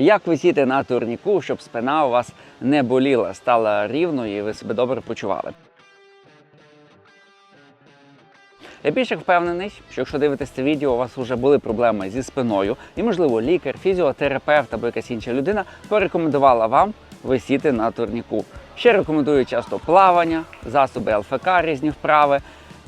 Як висіти на турніку, щоб спина у вас не боліла, стала рівною і ви себе добре почували. Я більше впевнений, що якщо дивитесь це відео, у вас вже були проблеми зі спиною, і, можливо, лікар, фізіотерапевт або якась інша людина порекомендувала вам висіти на турніку. Ще рекомендую часто плавання, засоби ЛФК, різні вправи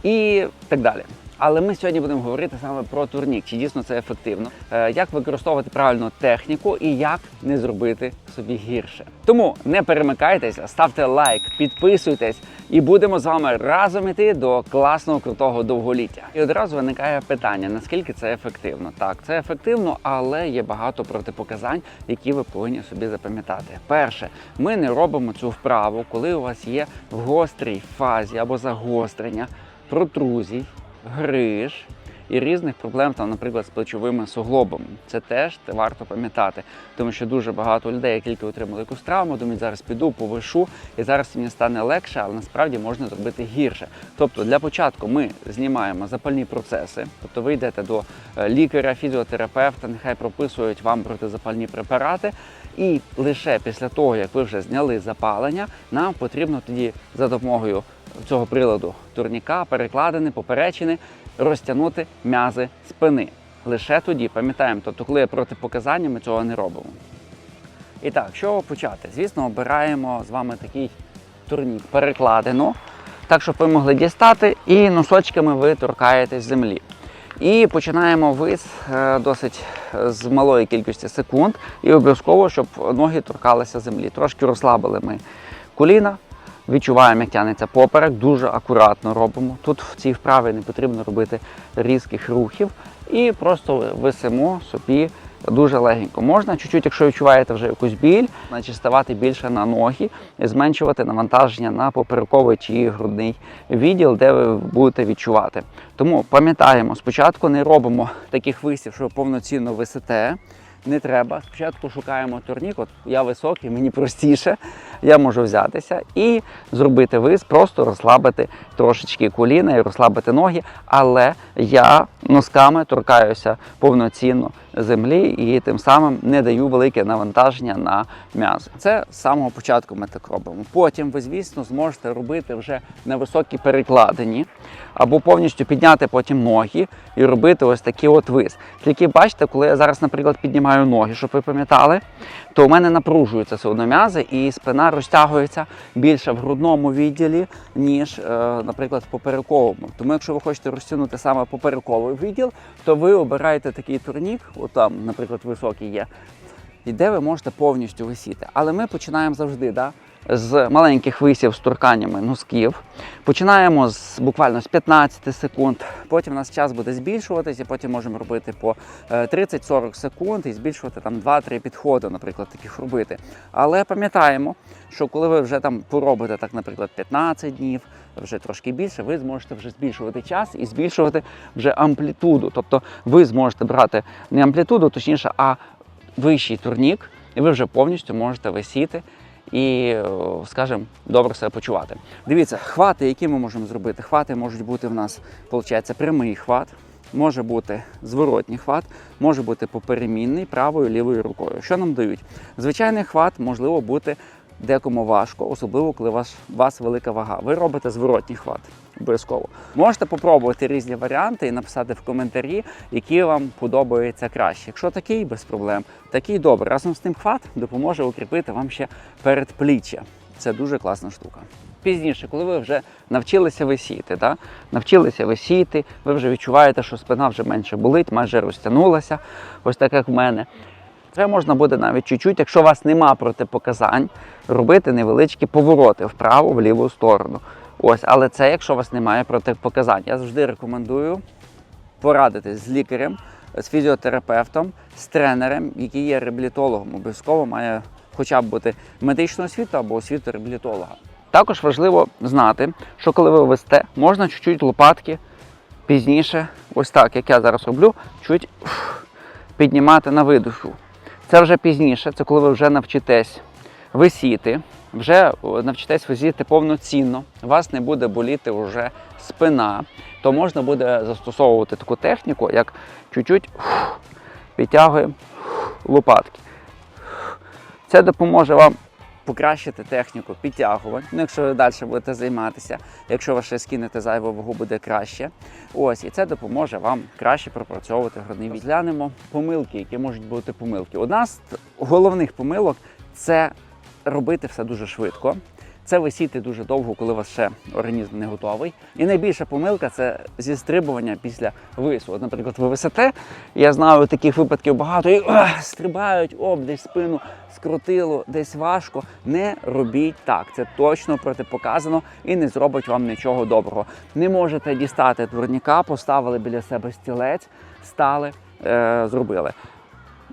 і так далі. Але ми сьогодні будемо говорити саме про турнік, чи дійсно це ефективно, е, як використовувати правильну техніку і як не зробити собі гірше. Тому не перемикайтеся, ставте лайк, підписуйтесь, і будемо з вами разом іти до класного крутого довголіття. І одразу виникає питання: наскільки це ефективно? Так, це ефективно, але є багато протипоказань, які ви повинні собі запам'ятати. Перше, ми не робимо цю вправу, коли у вас є в гострій фазі або загострення протрузій, гриж і різних проблем, там, наприклад, з плечовими суглобами. Це теж варто пам'ятати, тому що дуже багато людей, як тільки отримали якусь травму, думають, зараз піду, повишу, і зараз мені стане легше, але насправді можна зробити гірше. Тобто, для початку ми знімаємо запальні процеси, тобто ви йдете до е, лікаря, фізіотерапевта, нехай прописують вам протизапальні препарати. І лише після того, як ви вже зняли запалення, нам потрібно тоді за допомогою цього приладу турніка, перекладини, поперечини, розтягнути м'язи спини. Лише тоді пам'ятаємо, тобто, коли є протипоказання, ми цього не робимо. І так, що почати? Звісно, обираємо з вами такий турнік перекладину, так, щоб ви могли дістати, і носочками ви торкаєтесь землі. І починаємо вис е, досить з малої кількості секунд, і обов'язково, щоб ноги торкалися землі. Трошки розслабили ми коліна, відчуваємо, як тягнеться поперек, дуже акуратно робимо. Тут в цій вправі не потрібно робити різких рухів і просто висимо собі дуже легенько. Можна чуть-чуть, якщо відчуваєте вже якусь біль, значить ставати більше на ноги і зменшувати навантаження на поперековий чи грудний відділ, де ви будете відчувати. Тому пам'ятаємо, спочатку не робимо таких висів, що повноцінно висите. Не треба. Спочатку шукаємо турнік. От я високий, мені простіше. Я можу взятися і зробити вис, просто розслабити трошечки коліна і розслабити ноги. Але я носками торкаюся повноцінно землі і тим самим не даю велике навантаження на м'язи. Це з самого початку ми так робимо. Потім ви, звісно, зможете робити вже на високій перекладині або повністю підняти потім ноги і робити ось такий от вис. Тільки бачите, коли я зараз, наприклад, піднімаю ноги, щоб ви пам'ятали, то у мене напружуються все одно м'язи і спина розтягується більше в грудному відділі, ніж, е, наприклад, в поперековому. Тому, якщо ви хочете розтягнути саме поперековий відділ, то ви обираєте такий турнік, от там, наприклад, високий є, і де ви можете повністю висіти. Але ми починаємо завжди. Да? З маленьких висів з торканнями носків. Починаємо з буквально з 15 секунд. Потім у нас час буде збільшуватися, потім можемо робити по е, 30-40 секунд і збільшувати там 2-3 підходи, наприклад, таких робити. Але пам'ятаємо, що коли ви вже там поробите, так, наприклад, 15 днів, вже трошки більше, ви зможете вже збільшувати час і збільшувати вже амплітуду. Тобто ви зможете брати не амплітуду, точніше, а вищий турнік, і ви вже повністю можете висіти і, о, скажімо, добре себе почувати. Дивіться, хвати, які ми можемо зробити. Хвати можуть бути в нас, виходить, прямий хват, може бути зворотній хват, може бути поперемінний правою лівою рукою. Що нам дають? Звичайний хват можливо бути декому важко, особливо коли у вас, вас велика вага. Ви робите зворотній хват. Обов'язково можете попробувати різні варіанти і написати в коментарі, які вам подобаються краще. Якщо такий без проблем, такий добре. Разом з тим хват допоможе укріпити вам ще передпліччя. Це дуже класна штука. Пізніше, коли ви вже навчилися висіти, да? навчилися висіти, ви вже відчуваєте, що спина вже менше болить, майже розтягнулася, ось так як в мене. Це можна буде навіть чуть-чуть, якщо у вас нема протипоказань, робити невеличкі повороти вправо, в ліву сторону. Ось, але це якщо у вас немає протипоказань. Я завжди рекомендую порадитись з лікарем, з фізіотерапевтом, з тренером, який є реабілітологом. Обов'язково має хоча б бути медичну освіту або освіту реабілітолога. Також важливо знати, що коли ви весте, можна чуть-чуть лопатки пізніше, ось так, як я зараз роблю, чуть піднімати на видоху. Це вже пізніше, це коли ви вже навчитесь висіти, вже навчитесь висіти повноцінно, у вас не буде боліти вже спина, то можна буде застосовувати таку техніку, як чуть-чуть підтягуємо лопатки. Це допоможе вам покращити техніку підтягувань. Ну, якщо ви далі будете займатися, якщо ви ще скинете зайву вагу, буде краще. Ось, і це допоможе вам краще пропрацьовувати грудний відділ. Глянемо помилки, які можуть бути помилки. Одна з головних помилок це робити все дуже швидко. Це висіти дуже довго, коли у вас ще організм не готовий. І найбільша помилка це зістрибування після вису. От, наприклад, ви висите, я знаю таких випадків багато, і ах, стрибають, об, десь спину скрутило, десь важко. Не робіть так. Це точно протипоказано і не зробить вам нічого доброго. Не можете дістати турніка, поставили біля себе стілець, стали, е, зробили.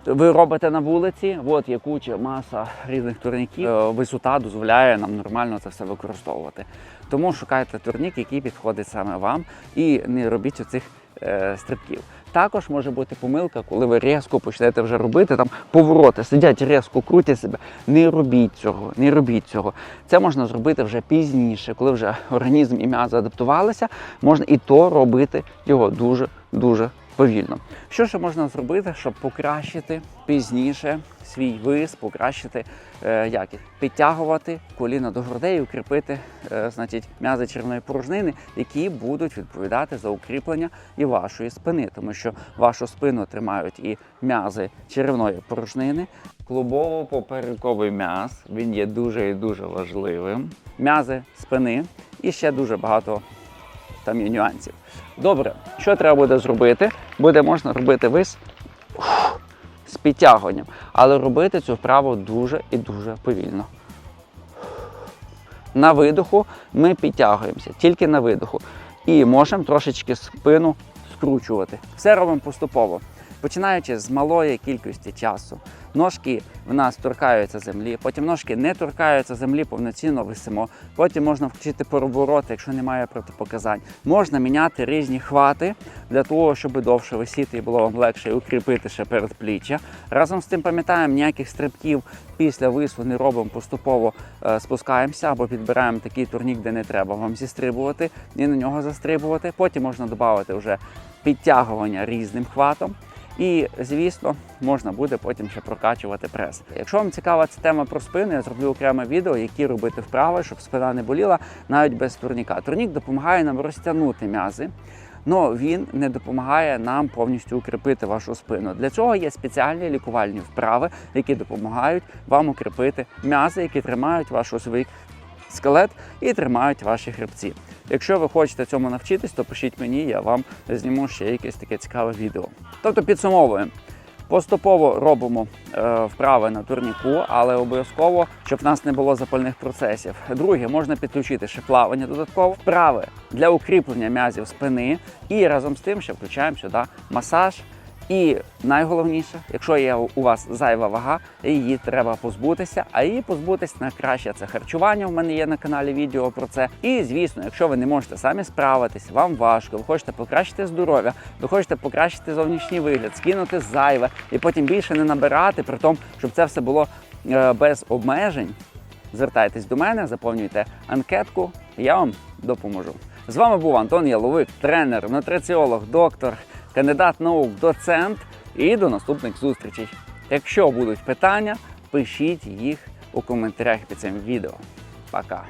Ви робите на вулиці, от є куча маса різних турніків. Е, Висота дозволяє нам нормально це все використовувати. Тому шукайте турнік, який підходить саме вам, і не робіть оцих е, стрибків. Також може бути помилка, коли ви різко почнете вже робити там повороти, сидять різко, крутять себе. Не робіть цього, не робіть цього. Це можна зробити вже пізніше, коли вже організм і м'язи адаптувалися, можна і то робити його дуже дуже повільно. Що ще можна зробити, щоб покращити пізніше свій вис, покращити е, якість? Підтягувати коліна до грудей, і укріпити е, значить, м'язи червоної порожнини, які будуть відповідати за укріплення і вашої спини, тому що вашу спину тримають і м'язи черевної порожнини. Клубово-поперековий м'яз він є дуже і дуже важливим. М'язи спини і ще дуже багато там є нюансів. Добре, що треба буде зробити? Буде можна робити вис ух, з підтягуванням, але робити цю вправу дуже і дуже повільно. На видоху ми підтягуємося, тільки на видоху. І можемо трошечки спину скручувати. Все робимо поступово. Починаючи з малої кількості часу. Ножки в нас торкаються землі, потім ножки не торкаються землі, повноцінно висимо. Потім можна включити перевороти, якщо немає протипоказань. Можна міняти різні хвати для того, щоб довше висіти і було вам легше і укріпити ще передпліччя. Разом з тим пам'ятаємо, ніяких стрибків після вису не робимо поступово е, спускаємося або підбираємо такий турнік, де не треба вам зістрибувати і на нього застрибувати. Потім можна додати вже підтягування різним хватом. І, звісно, можна буде потім ще прокачувати прес. Якщо вам цікава ця тема про спину, я зроблю окреме відео, які робити вправи, щоб спина не боліла навіть без турніка. Турнік допомагає нам розтягнути м'язи. але він не допомагає нам повністю укріпити вашу спину. Для цього є спеціальні лікувальні вправи, які допомагають вам укріпити м'язи, які тримають вашу свій скелет і тримають ваші хребці. Якщо ви хочете цьому навчитись, то пишіть мені, я вам зніму ще якесь таке цікаве відео. Тобто підсумовуємо. Поступово робимо е, вправи на турніку, але обов'язково, щоб в нас не було запальних процесів. Друге, можна підключити ще плавання додатково. Вправи для укріплення м'язів спини. І разом з тим ще включаємо сюди масаж. І найголовніше, якщо є у вас зайва вага, її треба позбутися. А її позбутися на краще це харчування. У мене є на каналі відео про це. І звісно, якщо ви не можете самі справитись, вам важко, ви хочете покращити здоров'я, ви хочете покращити зовнішній вигляд, скинути зайве і потім більше не набирати, при тому, щоб це все було е, без обмежень. Звертайтесь до мене, заповнюйте анкетку, я вам допоможу. З вами був Антон Яловик, тренер, нутриціолог, доктор, кандидат наук, доцент. І до наступних зустрічей. Якщо будуть питання, пишіть їх у коментарях під цим відео. Пока!